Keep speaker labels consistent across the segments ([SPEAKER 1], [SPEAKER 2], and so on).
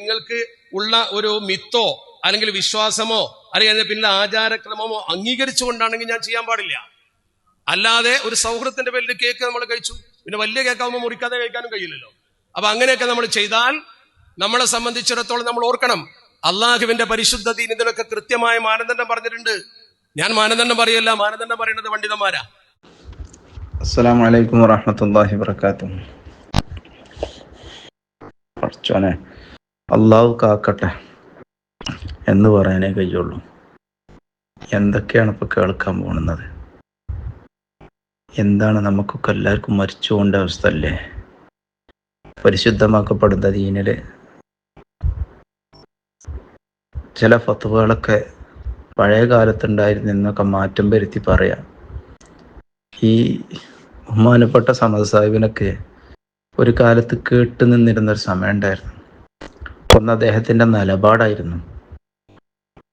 [SPEAKER 1] നിങ്ങൾക്ക് ഉള്ള ഒരു മിത്തോ അല്ലെങ്കിൽ വിശ്വാസമോ അല്ലെങ്കിൽ അതിന്റെ പിന്നിലെ ആചാരക്രമമോ അംഗീകരിച്ചുകൊണ്ടാണെങ്കിൽ ഞാൻ ചെയ്യാൻ പാടില്ല. അല്ലാതെ ഒരു സൗഹൃദത്തിന്റെ പേരിൽ കേക്ക് നമ്മൾ കഴിച്ചു. പിന്നെ വലിയ കേക്കാവുമ്പോൾ മുറിക്കാതെ കഴിക്കാനും കഴിയില്ലല്ലോ. അപ്പൊ അങ്ങനെയൊക്കെ നമ്മൾ ചെയ്താൽ നമ്മളെ സംബന്ധിച്ചിടത്തോളം നമ്മൾ ഓർക്കണം. അള്ളാഹുവിന്റെ പരിശുദ്ധ ദീൻ കൃത്യമായ മാനദണ്ഡം പറഞ്ഞിട്ടുണ്ട്. ഞാൻ മാനദണ്ഡം പറയല്ല മാനദണ്ഡം പറയുന്നത് പണ്ഡിതന്മാരാ.
[SPEAKER 2] അസ്സലാമു വലൈക്കും വാഹമത്തല്ലാഹി പഠിച്ചോനെ. അള്ളാഹു കാക്കട്ടെ എന്ന് പറയാനേ കഴിയുള്ളൂ. എന്തൊക്കെയാണ് ഇപ്പോൾ കേൾക്കാൻ പോകുന്നത്? എന്താണ് നമുക്കൊക്കെ എല്ലാവർക്കും മരിച്ചു കൊണ്ട അവസ്ഥ അല്ലേ പരിശുദ്ധമാക്കപ്പെടുന്ന ദീനിൽ ചില ഫത്തുവകളൊക്കെ പഴയ കാലത്തുണ്ടായിരുന്നു എന്നൊക്കെ മാറ്റം വരുത്തി പറയാം. ഈ ബഹുമാനപ്പെട്ട സമദ് സാഹിബിനൊക്കെ ഒരു കാലത്ത് കേട്ട് നിന്നിരുന്നൊരു സമയം ഉണ്ടായിരുന്നു. ഒന്ന് അദ്ദേഹത്തിന്റെ നിലപാടായിരുന്നു.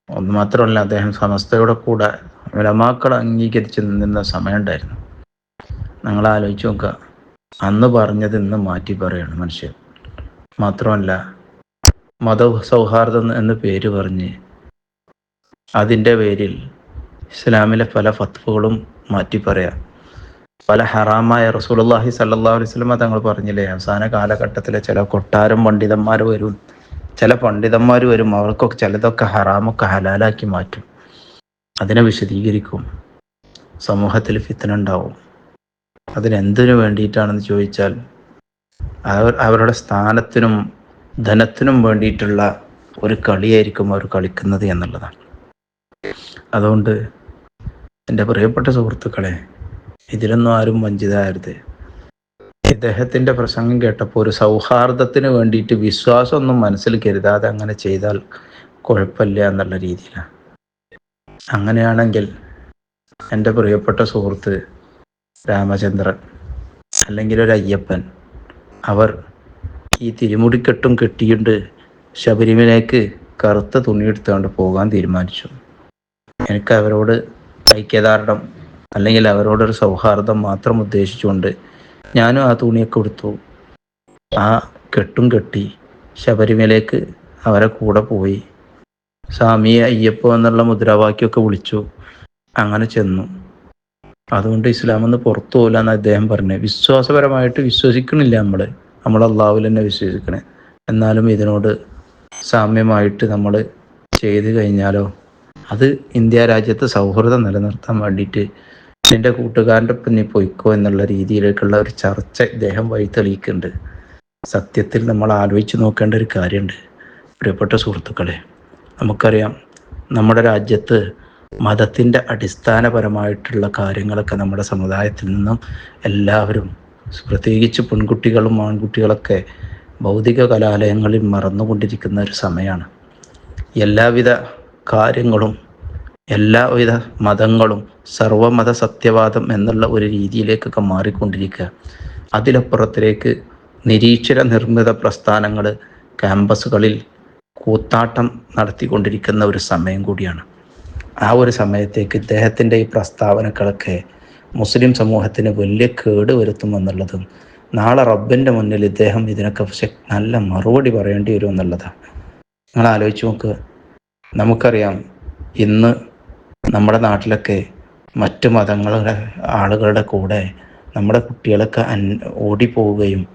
[SPEAKER 2] ഒന്ന് മാത്രമല്ല അദ്ദേഹം സമസ്തയുടെ കൂടെ വിലമാക്കൾ അംഗീകരിച്ച് നിന്ന സമയം ഉണ്ടായിരുന്നു. നിങ്ങൾ ആലോചിച്ച് നോക്കുക. അന്ന് പറഞ്ഞത് ഇന്ന് മാറ്റി പറയാണ് മനുഷ്യൻ. മാത്രമല്ല മത സൗഹാർദ്ദം എന്ന് പേര് പറഞ്ഞ് അതിന്റെ പേരിൽ ഇസ്ലാമിലെ പല ഫത്വകളും മാറ്റി പറയാം. പല ഹറാമായ റസൂലുള്ളാഹി സല്ലല്ലാഹു അലൈഹി വസല്ലം തങ്ങൾ പറഞ്ഞില്ലേ അവസാന കാലഘട്ടത്തിലെ ചില കൊട്ടാരം പണ്ഡിതന്മാർ വരും. ചില പണ്ഡിതന്മാർ വരും അവർക്കൊക്കെ ചിലതൊക്കെ ഹറാമൊക്കെ ഹലാലാക്കി മാറ്റും. അതിനെ വിശദീകരിക്കും. സമൂഹത്തിൽ ഫിത്തന ഉണ്ടാവും. അതിനെന്തിനു വേണ്ടിയിട്ടാണെന്ന് ചോദിച്ചാൽ അവർ അവരുടെ സ്ഥാനത്തിനും ധനത്തിനും വേണ്ടിയിട്ടുള്ള ഒരു കളിയായിരിക്കും അവർ കളിക്കുന്നത് എന്നുള്ളതാണ്. അതുകൊണ്ട് എന്റെ പ്രിയപ്പെട്ട സുഹൃത്തുക്കളെ ഇതിലൊന്നും ആരും വഞ്ചിതരാകരുത്. ഇദ്ദേഹത്തിന്റെ പ്രസംഗം കേട്ടപ്പോൾ ഒരു സൗഹാർദ്ദത്തിന് വേണ്ടിയിട്ട് വിശ്വാസമൊന്നും മനസ്സിൽ കരുതാതെ അങ്ങനെ ചെയ്താൽ കുഴപ്പമില്ല എന്നുള്ള രീതിയിലാണ്. അങ്ങനെയാണെങ്കിൽ എന്റെ പ്രിയപ്പെട്ട സുഹൃത്ത് രാമചന്ദ്രൻ അല്ലെങ്കിൽ ഒരു അയ്യപ്പൻ അവർ ഈ തിരുമുടിക്കെട്ടും കെട്ടിയിട്ട് ശബരിമലയ്ക്ക് കറുത്ത തുണിയെടുത്തുകൊണ്ട് പോകാൻ തീരുമാനിച്ചു. എനിക്ക് അവരോട് ഐക്യദാർഢ്യം അല്ലെങ്കിൽ അവരോടൊരു സൗഹാർദ്ദം മാത്രം ഉദ്ദേശിച്ചുകൊണ്ട് ഞാനും ആ തുണിയൊക്കെ എടുത്തു ആ കെട്ടും കെട്ടി ശബരിമലയ്ക്ക് അവരെ കൂടെ പോയി. സ്വാമിയെ അയ്യപ്പോ എന്നുള്ള മുദ്രാവാക്യമൊക്കെ വിളിച്ചു. അങ്ങനെ ചെന്നു. അതുകൊണ്ട് ഇസ്ലാം ഒന്ന് പുറത്തു പോകില്ല എന്ന് അദ്ദേഹം പറഞ്ഞു. വിശ്വാസപരമായിട്ട് വിശ്വസിക്കണില്ല നമ്മൾ നമ്മൾ അള്ളാഹുൽ തന്നെ വിശ്വസിക്കണേ. എന്നാലും ഇതിനോട് സാമ്യമായിട്ട് നമ്മൾ ചെയ്തു കഴിഞ്ഞാലോ? അത് ഇന്ത്യ രാജ്യത്തെ സൗഹൃദം നിലനിർത്താൻ വേണ്ടിയിട്ട് നിന്റെ കൂട്ടുകാരന്റെ ഒപ്പം നീ പൊയ്ക്കോ എന്നുള്ള രീതിയിലേക്കുള്ള ഒരു ചർച്ച ഇദ്ദേഹം വഴി തെളിയിക്കുന്നുണ്ട്. സത്യത്തിൽ നമ്മൾ ആലോചിച്ച് നോക്കേണ്ട ഒരു കാര്യമുണ്ട്. പ്രിയപ്പെട്ട സുഹൃത്തുക്കളെ നമുക്കറിയാം നമ്മുടെ രാജ്യത്ത് മതത്തിന്റെ അടിസ്ഥാനപരമായിട്ടുള്ള കാര്യങ്ങളൊക്കെ നമ്മുടെ സമുദായത്തിൽ നിന്നും എല്ലാവരും പ്രത്യേകിച്ച് പെൺകുട്ടികളും ആൺകുട്ടികളൊക്കെ ഭൗതിക കലാലയങ്ങളിൽ മറന്നുകൊണ്ടിരിക്കുന്ന ഒരു സമയമാണ്. എല്ലാവിധ കാര്യങ്ങളും എല്ലാവിധ മതങ്ങളും സർവമത സത്യവാദം എന്നുള്ള ഒരു രീതിയിലേക്കൊക്കെ മാറിക്കൊണ്ടിരിക്കുക. അതിലപ്പുറത്തിലേക്ക് നിരീക്ഷര നിർമ്മിത പ്രസ്ഥാനങ്ങൾ ക്യാമ്പസുകളിൽ കൂത്താട്ടം നടത്തിക്കൊണ്ടിരിക്കുന്ന ഒരു സമയം കൂടിയാണ്. ആ ഒരു സമയത്തേക്ക് ഇദ്ദേഹത്തിന്റെ ഈ പ്രസ്താവനകളൊക്കെ മുസ്ലിം സമൂഹത്തിന് വലിയ കേട് വരുത്തുമെന്നുള്ളതും നാളെ റബ്ബിന്റെ മുന്നിൽ ഇദ്ദേഹം ഇതിനൊക്കെ നല്ല മറുപടി പറയേണ്ടി വരും എന്നുള്ളതാണ് നിങ്ങൾ ആലോചിച്ച് നോക്ക്. നമുക്കറിയാം ഇന്ന് നമ്മുടെ നാട്ടിലൊക്കെ മറ്റു മതങ്ങളുടെ ആളുകളുടെ കൂടെ നമ്മുടെ കുട്ടികളൊക്കെ അൻ ഓടിപ്പോവുകയും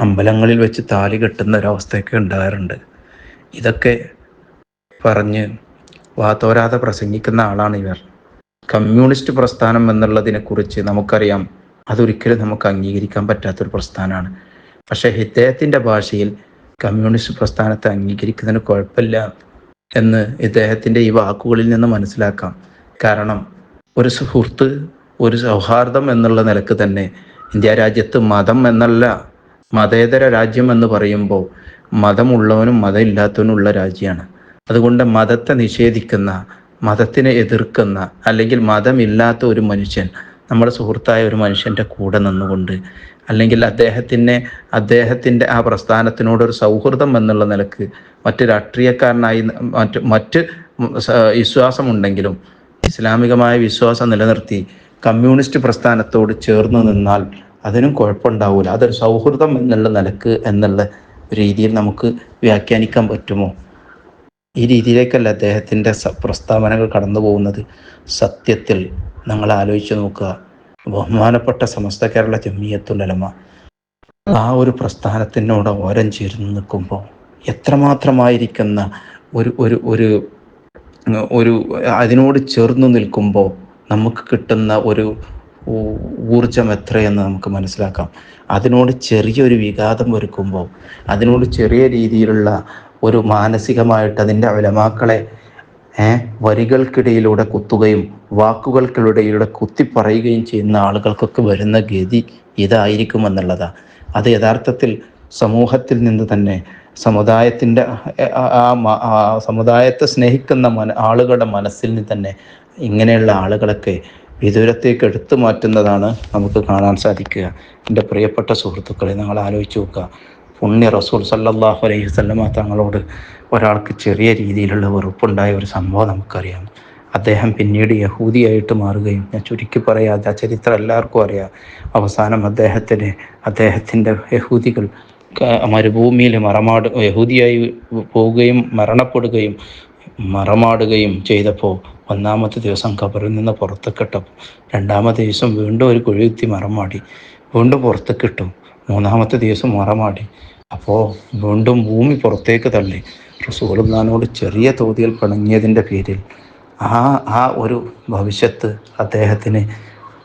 [SPEAKER 2] അമ്പലങ്ങളിൽ വെച്ച് താലി കെട്ടുന്ന ഒരവസ്ഥയൊക്കെ ഉണ്ടാകാറുണ്ട്. ഇതൊക്കെ പറഞ്ഞ് വാതോരാതെ പ്രസംഗിക്കുന്ന ആളാണ് ഇവർ. കമ്മ്യൂണിസ്റ്റ് പ്രസ്ഥാനം എന്നുള്ളതിനെ കുറിച്ച് നമുക്കറിയാം. അതൊരിക്കലും നമുക്ക് അംഗീകരിക്കാൻ പറ്റാത്തൊരു പ്രസ്ഥാനമാണ്. പക്ഷേ ഇദ്ദേഹത്തിന്റെ ഭാഷയിൽ കമ്മ്യൂണിസ്റ്റ് പ്രസ്ഥാനത്തെ അംഗീകരിക്കുന്നതിന് കുഴപ്പമില്ല. എന്ന് ഇദ്ദേഹത്തിന്റെ ഈ വാക്കുകളിൽ നിന്ന് മനസ്സിലാക്കാം. കാരണം ഒരു സുഹൃത്ത് ഒരു സൗഹാർദ്ദം എന്നുള്ള നിലയ്ക്ക് തന്നെ ഇന്ത്യ രാജ്യത്ത് മതം എന്നല്ല മതേതര രാജ്യം എന്ന് പറയുമ്പോൾ മതമുള്ളവനും മതമില്ലാത്തവനും ഉള്ള രാജ്യമാണ്. അതുകൊണ്ട് മതത്തെ നിഷേധിക്കുന്ന മതത്തിനെ എതിർക്കുന്ന അല്ലെങ്കിൽ മതമില്ലാത്ത ഒരു മനുഷ്യൻ നമ്മുടെ സുഹൃത്തായ ഒരു മനുഷ്യന്റെ കൂടെ നിന്നുകൊണ്ട് അല്ലെങ്കിൽ അദ്ദേഹത്തിനെ അദ്ദേഹത്തിന്റെ ആ പ്രസ്ഥാനത്തിനോടൊരു സൗഹൃദം എന്നുള്ള നിലയ്ക്ക് മറ്റ് രാഷ്ട്രീയക്കാരനായി മറ്റ് മറ്റ് വിശ്വാസമുണ്ടെങ്കിലും ഇസ്ലാമികമായ വിശ്വാസം നിലനിർത്തി കമ്മ്യൂണിസ്റ്റ് പ്രസ്ഥാനത്തോട് ചേർന്ന് നിന്നാൽ അതിനും കുഴപ്പമുണ്ടാവില്ല അതൊരു സൗഹൃദം എന്നുള്ള നിലയ്ക്ക് എന്നുള്ള രീതിയിൽ നമുക്ക് വ്യാഖ്യാനിക്കാൻ പറ്റുമോ? ഈ രീതിയിലേക്കല്ല അദ്ദേഹത്തിന്റെ പ്രസ്താവനകൾ കടന്നു പോകുന്നത് സത്യത്തിൽ നമ്മൾ ആലോചിച്ച് നോക്കുക. ബഹുമാനപ്പെട്ട സമസ്ത കേരള ജമിയത്തുലമ ആ ഒരു പ്രസ്ഥാനത്തിനോട് ഓരം ചേർന്ന് നിൽക്കുമ്പോൾ എത്രമാത്രമായിരിക്കുന്ന ഒരു ഒരു ഒരു ഒരു അതിനോട് ചേർന്ന് നിൽക്കുമ്പോൾ നമുക്ക് കിട്ടുന്ന ഒരു ഊർജം എത്രയെന്ന് നമുക്ക് മനസ്സിലാക്കാം. അതിനോട് ചെറിയൊരു വിഘാതം ഒരുക്കുമ്പോൾ അതിനോട് ചെറിയ രീതിയിലുള്ള ഒരു മാനസികമായിട്ട് അതിന്റെ അലമാക്കളെ ഏഹ് വരികൾക്കിടയിലൂടെ കുത്തുകയും വാക്കുകൾക്കിടയിലൂടെ കുത്തിപ്പറയുകയും ചെയ്യുന്ന ആളുകൾക്കൊക്കെ വരുന്ന ഗതി ഇതായിരിക്കുമെന്നുള്ളതാണ് അത് യഥാർത്ഥത്തിൽ സമൂഹത്തിൽ നിന്ന് തന്നെ സമുദായത്തിന്റെ ആ- സമുദായത്തെ സ്നേഹിക്കുന്ന മന ആളുകളുടെ മനസ്സിൽ നിന്ന് തന്നെ ഇങ്ങനെയുള്ള ആളുകളൊക്കെ വിദൂരത്തേക്ക് എടുത്തു മാറ്റുന്നതാണ് നമുക്ക് കാണാൻ സാധിക്കുക. എന്റെ പ്രിയപ്പെട്ട സുഹൃത്തുക്കളെ നിങ്ങൾ ആലോചിച്ച് നോക്കുക. പുണ്യ റസൂൽ സല്ലാഹു അലൈഹി വസല്ലമ തങ്ങളോട് ഒരാൾക്ക് ചെറിയ രീതിയിലുള്ള വെറുപ്പുണ്ടായ ഒരു സംഭവം നമുക്കറിയാം. അദ്ദേഹം പിന്നീട് യഹൂദിയായിട്ട് മാറുകയും ഞാൻ ചുരുക്കി പറയാതെ ആ ചരിത്രം എല്ലാവർക്കും അറിയാം. അവസാനം അദ്ദേഹത്തിന് അദ്ദേഹത്തിന്റെ യഹൂദികൾ മരുഭൂമിയിൽ മറമാട് യഹൂദിയായി പോവുകയും മരണപ്പെടുകയും മറമാടുകയും ചെയ്തപ്പോൾ ഒന്നാമത്തെ ദിവസം കബറിൽ നിന്ന് പുറത്തേക്കിട്ടപ്പോൾ രണ്ടാമത്തെ ദിവസം വീണ്ടും ഒരു കുഴിയുത്തി മറമാടി വീണ്ടും പുറത്തേക്കിട്ടു മൂന്നാമത്തെ ദിവസം മറമാടി. അപ്പോൾ വീണ്ടും ഭൂമി പുറത്തേക്ക് തള്ളി. റസൂലുള്ളാനോട് ചെറിയ തോതിൽ പിണങ്ങിയതിന്റെ പേരിൽ ആ ആ ഒരു ഭവിഷ്യത്ത് അദ്ദേഹത്തിന്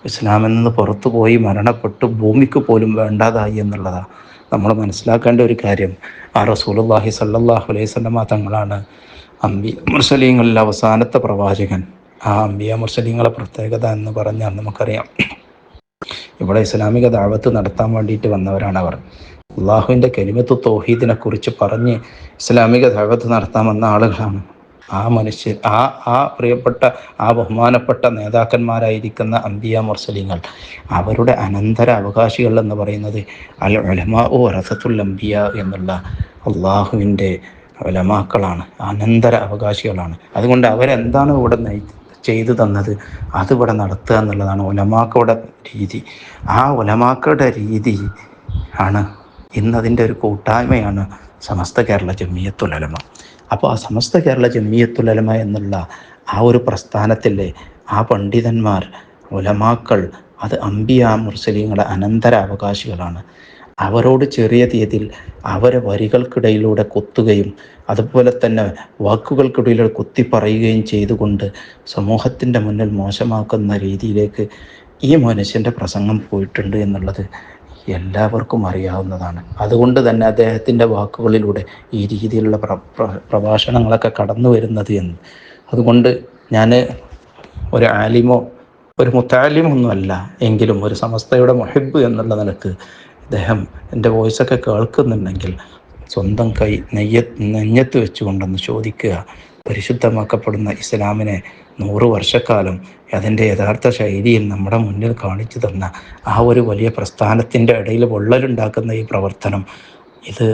[SPEAKER 2] ഇസ്ലാമിൽ നിന്ന് പുറത്തു പോയി മരണപ്പെട്ടു ഭൂമിക്ക് പോലും വേണ്ടാതായി എന്നുള്ളതാണ് നമ്മൾ മനസ്സിലാക്കേണ്ട ഒരു കാര്യം. ആ റസൂലുള്ളാഹി സല്ലാഹു അലൈഹി വസല്ലമ തങ്ങളാണ് അമ്പി മുർസലീങ്ങളിൽ അവസാനത്തെ പ്രവാചകൻ. ആ അമ്പിയ മുർസലീങ്ങളെ പ്രത്യേകത എന്ന് പറഞ്ഞാൽ നമുക്കറിയാം. ഇവിടെ ഇസ്ലാമിക ദാവത്ത് നടത്താൻ വേണ്ടിയിട്ട് വന്നവരാണ് അവർ. അള്ളാഹുവിന്റെ കെലിമത്ത് തോഹീദിനെ കുറിച്ച് പറഞ്ഞ് ഇസ്ലാമിക ദാവത്ത് നടത്താൻ വന്ന ആളുകളാണ്. ആ മനുഷ്യർ ആ ആ പ്രിയപ്പെട്ട ആ ബഹുമാനപ്പെട്ട നേതാക്കന്മാരായിരിക്കുന്ന അമ്പിയ മുർസലിങ്ങൾ. അവരുടെ അനന്തര അവകാശികൾ എന്ന് പറയുന്നത് അൽ ഉലമാ ഓ റസത്തുൽ അമ്പിയ എന്നുള്ള അള്ളാഹുവിന്റെ ഉലമാക്കളാണ്. അനന്തര അവകാശികളാണ്. അതുകൊണ്ട് അവരെന്താണ് ഇവിടെ നയി ചെയ്തു തന്നത്. അതിവിടെ നടത്തുക എന്നുള്ളതാണ് ഉലമാക്കളുടെ രീതി. ആ ഉലമാക്കളുടെ രീതി ആണ് ഇന്നതിന്റെ ഒരു കൂട്ടായ്മയാണ് സമസ്ത കേരള ജമ്മിയത്തുലമ അപ്പോൾ ആ സമസ്ത കേരള ജമ്മിയത്തുലമ എന്നുള്ള ആ ഒരു പ്രസ്ഥാനത്തിലെ ആ പണ്ഡിതന്മാർ ഒലമാക്കൾ അത് അമ്പിയ അനന്തര അവകാശികളാണ് അവരോട് ചെറിയ തീയതിയിൽ അവരെ വരികൾക്കിടയിലൂടെ കൊത്തുകയും അതുപോലെ തന്നെ വാക്കുകൾക്കിടയിലൂടെ കുത്തി പറയുകയും ചെയ്തുകൊണ്ട് സമൂഹത്തിന്റെ മുന്നിൽ മോശമാക്കുന്ന രീതിയിലേക്ക് ഈ മനുഷ്യന്റെ പ്രസംഗം പോയിട്ടുണ്ട് എന്നുള്ളത് എല്ലാവർക്കും അറിയാവുന്നതാണ്. അതുകൊണ്ട് തന്നെ അദ്ദേഹത്തിന്റെ വാക്കുകളിലൂടെ ഈ രീതിയിലുള്ള പ്ര പ്ര- പ്രഭാഷണങ്ങളൊക്കെ കടന്നു വരുന്നത് എന്ന്. അതുകൊണ്ട് ഞാൻ ഒരു ആലിമോ ഒരു മുത്താലിമൊന്നുമല്ല എങ്കിലും ഒരു സമസ്തയുടെ മൊഹിബ് എന്നുള്ള നിലയ്ക്ക് അദ്ദേഹം എന്റെ വോയിസൊക്കെ കേൾക്കുന്നുണ്ടെങ്കിൽ സ്വന്തം കൈ നെയ്യ നെഞ്ഞത്ത് വെച്ചുകൊണ്ടൊന്ന് ചോദിക്കുക. പരിശുദ്ധമാക്കപ്പെടുന്ന ഇസ്ലാമിനെ നൂറ് വർഷക്കാലം അതിന്റെ യഥാർത്ഥ ശൈലിയിൽ നമ്മുടെ മുന്നിൽ കാണിച്ചു തന്ന ആ ഒരു വലിയ പ്രസ്ഥാനത്തിന്റെ ഇടയിൽ പൊള്ളലുണ്ടാക്കുന്ന ഈ പ്രവർത്തനം ഇത്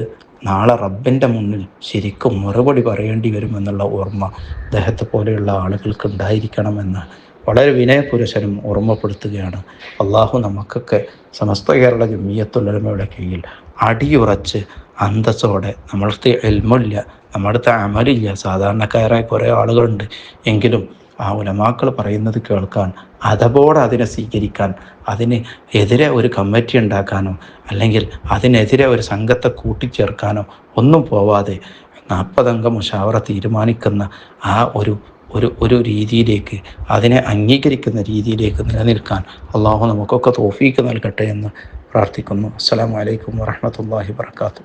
[SPEAKER 2] നാളെ റബ്ബിന്റെ മുന്നിൽ ശരിക്കും മറുപടി പറയേണ്ടി വരുമെന്നുള്ള ഓർമ്മ അദ്ദേഹത്തെ പോലെയുള്ള ആളുകൾക്ക് ഉണ്ടായിരിക്കണമെന്ന് വളരെ വിനയപുരുഷനും ഓർമ്മപ്പെടുത്തുകയാണ്. അള്ളാഹു നമുക്കൊക്കെ സമസ്ത കേരള ജമിയത്തുള്ളമയുടെ കീഴിൽ അടിയുറച്ച് അന്തസ്സോടെ നമ്മൾക്ക് എൽമില്ല നമ്മളടുത്ത് അമലില്ല. സാധാരണക്കാരായ കുറേ ആളുകളുണ്ട്. എങ്കിലും ആ ഉലമാക്കൾ പറയുന്നത് കേൾക്കാൻ അതപോടെ അതിനെ സ്വീകരിക്കാൻ അതിന് എതിരെ ഒരു കമ്മിറ്റി ഉണ്ടാക്കാനോ അല്ലെങ്കിൽ അതിനെതിരെ ഒരു സംഘത്തെ കൂട്ടിച്ചേർക്കാനോ ഒന്നും പോവാതെ നാൽപ്പതംഗ മുഷാവറ തീരുമാനിക്കുന്ന ആ ഒരു ഒരു ഒരു രീതിയിലേക്ക് അതിനെ അംഗീകരിക്കുന്ന രീതിയിലേക്ക് നിലനിൽക്കാൻ അള്ളാഹു നമുക്കൊക്കെ തോഫീക്ക് നൽകട്ടെ എന്ന് പ്രാർത്ഥിക്കുന്നു. അസ്സാം വലൈക്കും വറഹ്മത്തുള്ളാഹി വർക്കാത്തു